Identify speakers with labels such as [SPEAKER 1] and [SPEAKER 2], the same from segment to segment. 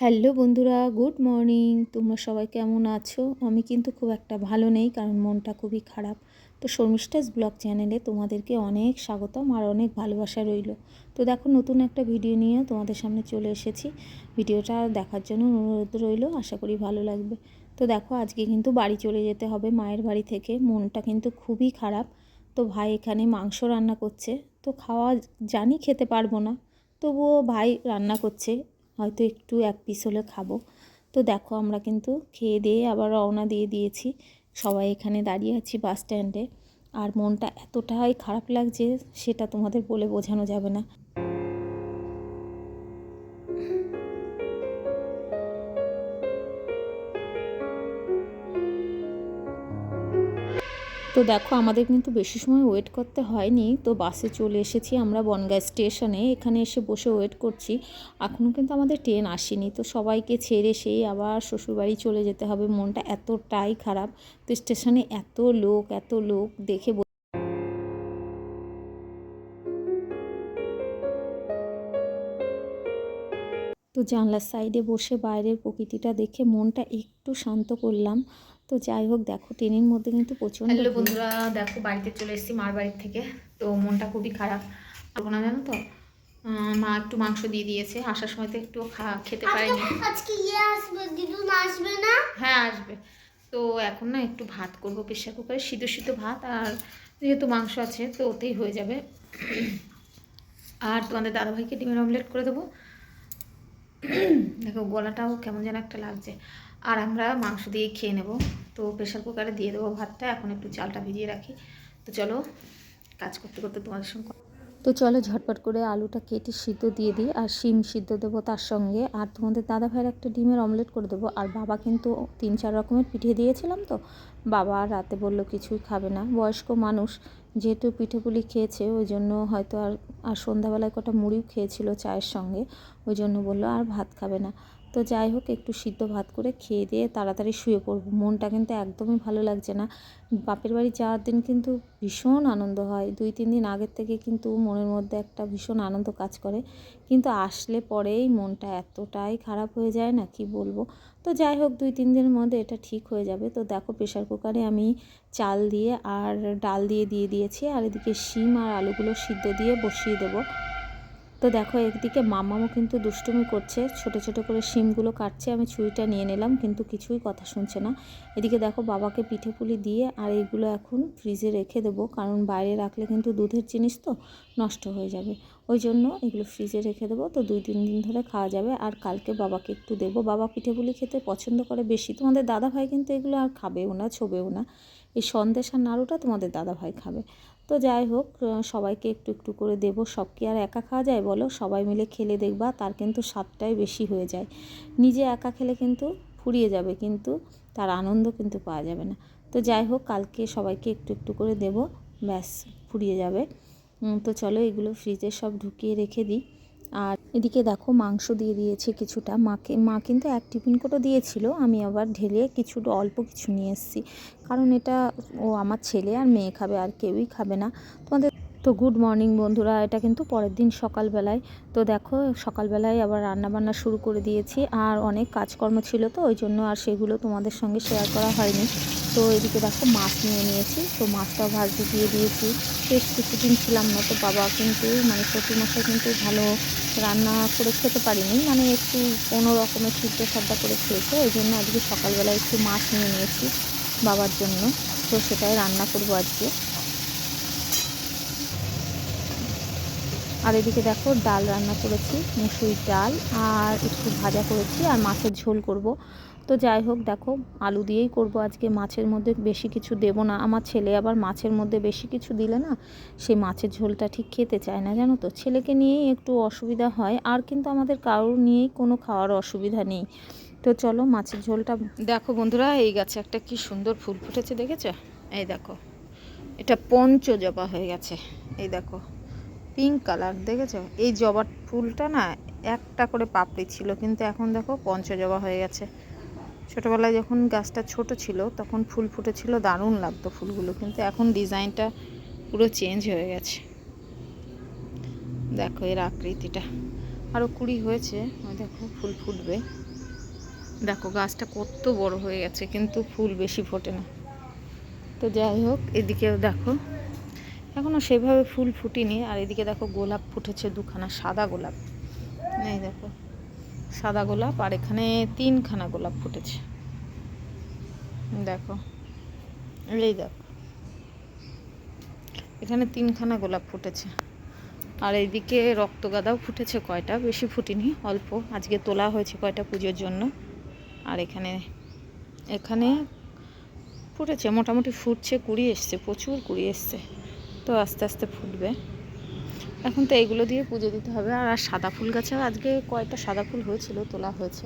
[SPEAKER 1] Hello বন্ধুরা, good morning. তোমরা সবাই কেমন আছো? আমি কিন্তু খুব একটা ভালো নেই, কারণ মনটা খুবই খারাপ। তো শর্মিষ্ঠাস ব্লগ চ্যানেলে তোমাদেরকে অনেক স্বাগতম আর অনেক ভালোবাসা রইল। তো দেখো, নতুন একটা ভিডিও নিয়ে তোমাদের সামনে চলে এসেছি। ভিডিওটা দেখার জন্য অনুরোধ রইল, আশা করি ভালো লাগবে। তো দেখো, আজকে কিন্তু বাড়ি চলে যেতে হবে মায়ের বাড়ি থেকে। মনটা কিন্তু খুবই খারাপ। তো ভাই এখানে মাংস রান্না করছে। তো খাওয়া জানি খেতে পারব না, তবুও ভাই রান্না করছে। হয়তো একটু এক পিস হলে খাব। তো দেখো আমরা কিন্তু খেয়ে দিয়ে আবার রওনা দিয়ে দিয়েছি। সবাই এখানে দাঁড়িয়ে আছি বাস স্ট্যান্ডে আর মনটা এতটাই খারাপ লাগছে, সেটা তোমাদের বলে বোঝানো যাবে না। তো দেখো, আমাদের কিন্তু বেশি সময় ওয়েট করতে হয়নি। তো বাসে চলে এসেছি আমরা বনগাঁ স্টেশনে এখানে এসে বসে ওয়েট করছি। এখনও কিন্তু আমাদের ট্রেন আসেনি। তো সবাইকে ছেড়ে সেই আবার শ্বশুরবাড়ি চলে যেতে হবে। মনটা এতটাই খারাপ। তো স্টেশনে এত লোক এত লোক দেখে তো জানলার সাইডে বসে বাইরের প্রকৃতিটা দেখে মনটা একটু শান্ত করলাম। তো যাই হোক দেখো ট্রেনের মধ্যে কিন্তু প্রচণ্ড
[SPEAKER 2] হ্যালো বন্ধুরা দেখো বাড়িতে চলে এসেছি মার বাড়ির থেকে। তো মনটা খুবই খারাপ। না জানো তো? মা একটু মাংস দিয়ে দিয়েছে। আসার সময় তো একটু খা খেতে পারিনি।
[SPEAKER 3] আজকে ইয়ে আসবে দিদুন আসবে না?
[SPEAKER 2] হ্যাঁ আসবে। তো এখন না একটু ভাত করব প্রেশার কুকারে। সিদ্ধ সিদ্ধ ভাত আর যেহেতু মাংস আছে তো ওতেই হয়ে যাবে। আর তোমাদের দাদাভাইকে ডিমের অমলেট করে দেবো। দেখো গলাটাও কেমন যেন একটা লাগছে। আর আমরা মাংস দিয়ে খেয়ে নেব। তো প্রেশার কুকারে দিয়ে দেবো ভাতটা, এখন একটু চালটা ভিজিয়ে রাখি। তো চলো, কাজ করতে করতে তোমাদের সঙ্গে
[SPEAKER 1] তো চলো ঝটপট করে আলুটা কেটে সিদ্ধ দিয়ে দিই, আর শিম সিদ্ধ দেবো তার সঙ্গে। আর তোমাদের দাদা ভাইয়ের একটা ডিমের অমলেট করে দেবো, আর বাবা কিন্তু তিন চার রকমের পিঠে দিয়েছিলাম তো। বাবা রাতে বলল কিছুই খাবে না, বয়স্ক মানুষ, যেহেতু পিঠেপুলি খেয়েছে, ওই জন্য হয়তো আর আর সন্ধ্যাবেলায় কটা মুড়িও খেয়েছিল চায়ের সঙ্গে, ওই জন্য বলল আর ভাত খাবে না। তো যাই হোক, একটু সিদ্ধ ভাত করে খেয়ে দিয়ে তাড়াতাড়ি শুয়ে পড়ব। মনটা কিন্তু একদমই ভালো লাগছে না। বাপের বাড়ি যাওয়ার দিন কিন্তু ভীষণ আনন্দ হয়। দুই, তিন দিন আগের থেকে কিন্তু মনের মধ্যে একটা ভীষণ আনন্দ কাজ করে। কিন্তু আসলে পরেই মনটা এতটাই খারাপ হয়ে যায় না, কি বলব? তো যাই হোক, দুই, তিন দিনের মধ্যে এটা ঠিক হয়ে যাবে। তো দেখো প্রেশার কুকারে আমি চাল দিয়ে আর ডাল দিয়ে দিয়ে দিয়েছি। আর এদিকে শিম আর আলুগুলো সিদ্ধ দিয়ে বসিয়ে দেবো। তো দেখো একদিকে মামামও কিন্তু দুষ্টুমি করছে। ছোট ছোট করে শিমগুলো কাটছে। আমি ছুরিটা নিয়ে নিলাম, কিন্তু কিছুই কথা শুনছে না। এদিকে দেখো, বাবাকে পিঠে পুলি দিয়ে আর এইগুলো এখন ফ্রিজে রেখে দেবো, কারণ বাইরে রাখলে কিন্তু দুধের জিনিস তো নষ্ট হয়ে যাবে। ওই জন্য এগুলো ফ্রিজে রেখে দেবো। তো দুই, তিন দিন ধরে খাওয়া যাবে। আর কালকে বাবাকে একটু দেবো। বাবা পিঠে পুলি খেতে পছন্দ করে বেশি। তোমাদের দাদা ভাই কিন্তু এগুলো আর খাবেও না, ছোবেও না। এই সন্দেশ আর নাড়ুটা তোমাদের দাদা ভাই খাবে। তো যাই হোক সবাইকে একটু একটু করে দেব। সব কি আর একা খাওয়া যায় বলো? সবাই মিলে খেলে দেখবা, তার কিন্তু স্বাদটাই বেশি হয়ে যায়। নিজে একা খেলে কিন্তু ফুরিয়ে যাবে, কিন্তু তার আনন্দ কিন্তু পাওয়া যাবে না। তো যাই হোক, কালকে সবাইকে একটু একটু করে দেব, ব্যাস, ফুরিয়ে যাবে। তো চলো এগুলো ফ্রিজে সব ঢুকিয়ে রেখে দিই। আর এদিকে দেখো মাংস দিয়ে দিয়েছে কিছুটা। মাকে, মা কিন্তু এক টিফিন করে দিয়েছিল, আমি আবার ঢেলে কিছু অল্প কিছু নিয়ে এসেছি। কারণ এটা ও আমার ছেলে আর মেয়ে খাবে, আর কেউই খাবে না। তোমাদের তো গুড মর্নিং বন্ধুরা, এটা কিন্তু পরের দিন সকালবেলায়। তো দেখো, সকালবেলায় আবার রান্নাবান্না শুরু করে দিয়েছি, আর অনেক কাজকর্ম ছিল তো, ওই জন্য আর সেগুলো তোমাদের সঙ্গে শেয়ার করা হয়নি। তো এদিকে দেখো মাছ নিয়ে নিয়েছি, তো মাছটাও ভাজতে দিয়ে দিয়েছি। বেশ কিছুদিন ছিলাম না তো বাবা কিন্তু মানে শ্বশুরমশাই কিন্তু ভালো রান্না করে খেতে পারিনি মানে একটু কোনো রকমের সিদ্ধ সাদ্দা করে খেয়েছে, ওই জন্য আজকে সকালবেলায় একটু মাছ নিয়ে নিয়েছি বাবার জন্য। তো সেটাই রান্না করব আজকে। আর এদিকে দেখো ডাল রান্না করেছি মুসুরির ডাল আর একটু ভাজা করেছি আর মাছের ঝোল করব। তো যাই হোক দেখো, আলু দিয়েই করব আজকে। মাছের মধ্যে বেশি কিছু দেব না। আমার ছেলে আবার মাছের মধ্যে বেশি কিছু দিলে না সেই মাছের ঝোলটা ঠিক খেতে চায় না, জানো তো। ছেলেকে নিয়েই একটু অসুবিধা হয়, আর কিন্তু আমাদের কারোর নিয়েই কোনো খাওয়ার অসুবিধা নেই। তো চলো মাছের ঝোলটা দেখো বন্ধুরা, এই গাছে একটা কি সুন্দর ফুল ফুটেছে, দেখেছ? এই দেখো, এটা পঞ্চজবা হয়ে গেছে। এই দেখো পিঙ্ক কালার, দেখেছ? এই জবার ফুলটা না একটা করে পাপড়ি ছিল, কিন্তু এখন দেখো পঞ্চজবা হয়ে গেছে। ছোটোবেলায় যখন গাছটা ছোট ছিল, তখন ফুল ফুটেছিল, দারুণ লাগতো ফুলগুলো, কিন্তু এখন ডিজাইনটা পুরো চেঞ্জ হয়ে গেছে। দেখো এর আকৃতিটা।
[SPEAKER 2] আরও কুড়ি হয়েছে দেখো ফুল ফুটবে। দেখো গাছটা কত বড় হয়ে গেছে, কিন্তু ফুল বেশি ফোটে না। তো যাই হোক, এদিকেও দেখো এখনও সেভাবে ফুল ফুটিনি। আর এদিকে দেখো গোলাপ ফুটেছে, দুখানা সাদা গোলাপ। এই দেখো, সাদা গোলাপ আর এখানে তিনখানা গোলাপ ফুটেছে। দেখো, এই দেখো, এখানে তিনখানা গোলাপ ফুটেছে। আর এইদিকে রক্তগাঁদাও ফুটেছে কয়টা, বেশি ফুটিনি, অল্প। আজকে তোলা হয়েছে কয়টা পুজোর জন্য। আর এখানে এখানে ফুটেছে, মোটামুটি ফুটছে, কুড়ি এসছে, প্রচুর কুড়ি এসছে। তো আস্তে আস্তে ফুটবে। এখন তো এইগুলো দিয়ে পুজো দিতে হবে। আর সাদা ফুল গাছেও আজকে কয়েকটা সাদা ফুল হয়েছিল, তোলা হয়েছে।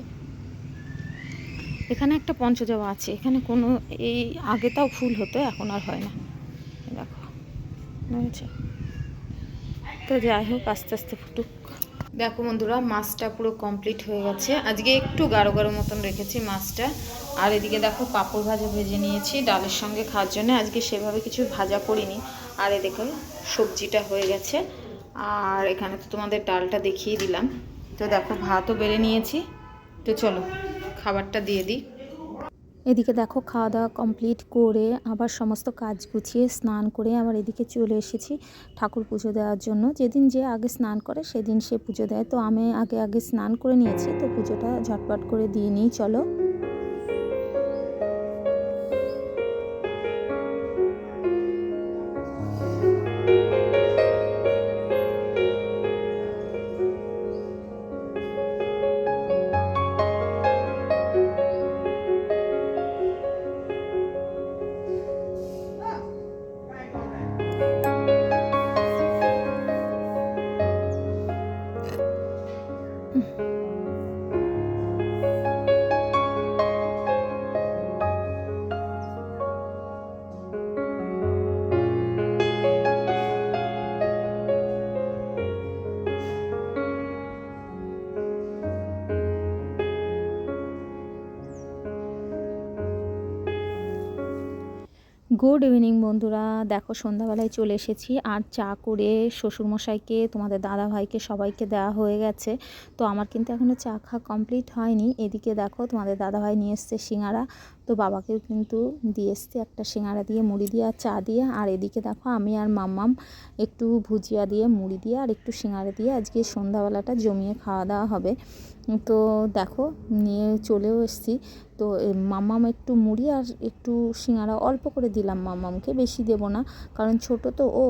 [SPEAKER 2] এখানে একটা পঞ্চজবা আছে। এখানে কোনো, এই আগে তাও ফুল হতো, এখন আর হয় না। দেখো হয়েছে তো যাই হোক, আস্তে আস্তে ফুটুক। দেখো বন্ধুরা, মাছটা পুরো কমপ্লিট হয়ে গেছে। আজকে একটু গাঢ় গাঢ় মতন রেখেছি মাছটা। আর এদিকে দেখো পাঁপড় ভাজা ভেজে নিয়েছি। ডালের সঙ্গে খাওয়ার জন্য আজকে সেভাবে কিছু ভাজা করিনি। আর এ দেখো সবজিটা হয়ে গেছে। আর এখানে তো তোমাদের ডালটা দেখিয়ে দিলাম। তো দেখো, ভাতও বেড়ে নিয়েছি। তো চলো, খাবারটা দিয়ে দিই।
[SPEAKER 1] এদিকে দেখো খাওয়া দাওয়া কমপ্লিট করে আবার সমস্ত কাজ গুছিয়ে স্নান করে আবার এদিকে চলে এসেছি ঠাকুর পুজো দেওয়ার জন্য। যেদিন যে আগে স্নান করে, সেদিন সে পুজো দেয়। তো আমি আগে আগে স্নান করে নিয়েছি, তো পুজোটা ঝটপট করে দিয়ে নিই, চলো। গুড ইভিনিং বন্ধুরা। দেখো, সন্ধ্যাবেলায় চলে এসেছি আর চা করে শ্বশুরমশাইকে, তোমাদের দাদা ভাইকে সবাইকে দেওয়া হয়ে গেছে। তো আমার কিন্তু এখনও চা খাওয়া কমপ্লিট হয়নি। এদিকে দেখো, তোমাদের দাদা ভাই নিয়ে এসছে সিঙ্গারা। তো বাবাকেও কিন্তু দিয়ে এসছে একটা সিঙ্গারা দিয়ে, মুড়ি দিয়ে আর চা দিয়ে। আর এদিকে দেখো আমি আর মাম্মাম একটু ভুজিয়া দিয়ে, মুড়ি দিয়ে আর একটু সিঙ্গারা দিয়ে আজকে সন্ধ্যাবেলাটা জমিয়ে খাওয়া দাওয়া হবে। তো দেখো নিয়ে চলেও এসেছি। তো মাম্মাম একটু মুড়ি আর একটু সিঙ্গারা অল্প করে দিলাম মাম্মামকে, বেশি দেব না। কারণ ছোট তো ও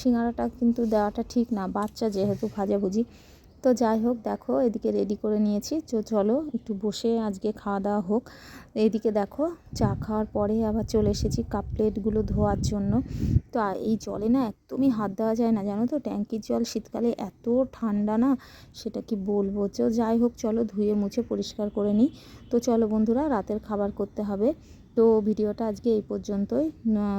[SPEAKER 1] সিঙ্গারাটা কিন্তু দেওয়াটা ঠিক না। বাচ্চা যেহেতু ভাজাভুজি। তো যাই হোক, দেখো, এদিকে রেডি করে নিয়েছি। তো চলো, একটু বসে আজকে খাওয়া দাওয়া হোক। এদিকে দেখো, চা খাওয়ার পরে আবার চলে এসেছি কাপ প্লেটগুলো ধোয়ার জন্য। তো এই জলে না একদমই হাত দেওয়া যায় না, জানো তো? ট্যাঙ্কির জল শীতকালে এত ঠান্ডা না, সেটা কি বলব? তো যাই হোক, চলো ধুয়ে মুছে পরিষ্কার করে নিই। তো চলো বন্ধুরা, রাতের খাবার করতে হবে। তো ভিডিওটা আজকে এই পর্যন্তই।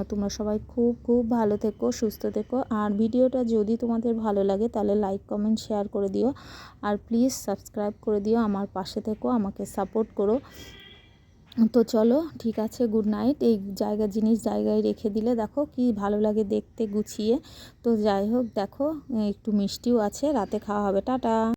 [SPEAKER 1] তোমরা সবাই খুব খুব ভালো থেকো, সুস্থ থেকো। আর ভিডিওটা যদি তোমাদের ভালো লাগে, তাহলে লাইক কমেন্ট শেয়ার করে দিও। আর প্লিজ সাবস্ক্রাইব করে দিও, আমার পাশে থেকো, আমাকে সাপোর্ট করো। তো চলো, ঠিক আছে গুড নাইট এই জায়গা, জিনিস জায়গায় রেখে দিলে দেখো কি ভালো লাগে দেখতে, গুছিয়ে। তো যাই হোক, দেখো, একটু মিষ্টিও আছে, রাতে খাওয়া হবে। টাটা!